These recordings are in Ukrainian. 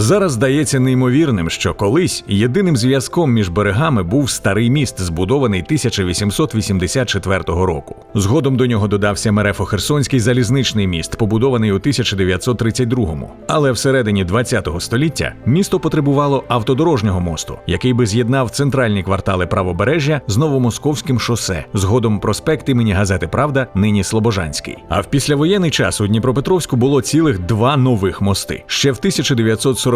Зараз здається неймовірним, що колись єдиним зв'язком між берегами був старий міст, збудований 1884 року. Згодом до нього додався Мерефо-Херсонський залізничний міст, побудований у 1932-му. Але всередині 20-го століття місто потребувало автодорожнього мосту, який би з'єднав центральні квартали правобережжя з Новомосковським шосе, згодом проспект імені газети Правда, нині Слобожанський. А в післявоєнний час у Дніпропетровську було цілих два нових мости. Ще в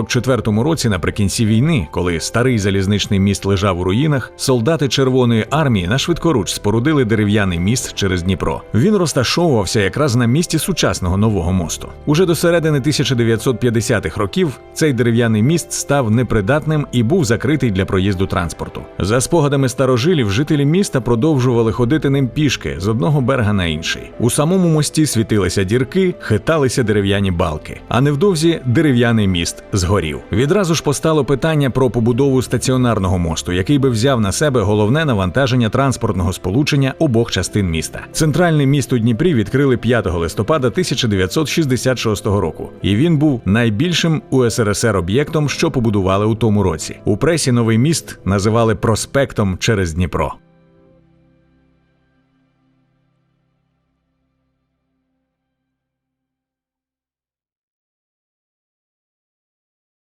1944 році, наприкінці війни, коли старий залізничний міст лежав у руїнах, солдати Червоної армії на швидкоруч спорудили дерев'яний міст через Дніпро. Він розташовувався якраз на місці сучасного нового мосту. Уже до середини 1950-х років цей дерев'яний міст став непридатним і був закритий для проїзду транспорту. За спогадами старожилів, жителі міста продовжували ходити ним пішки з одного берега на інший. У самому мості світилися дірки, хиталися дерев'яні балки. А невдовзі дерев'яний міст згорів. Відразу ж постало питання про побудову стаціонарного мосту, який би взяв на себе головне навантаження транспортного сполучення обох частин міста. Центральний міст у Дніпрі відкрили 5 листопада 1966 року, і він був найбільшим у СРСР об'єктом, що побудували у тому році. У пресі новий міст називали проспектом через Дніпро.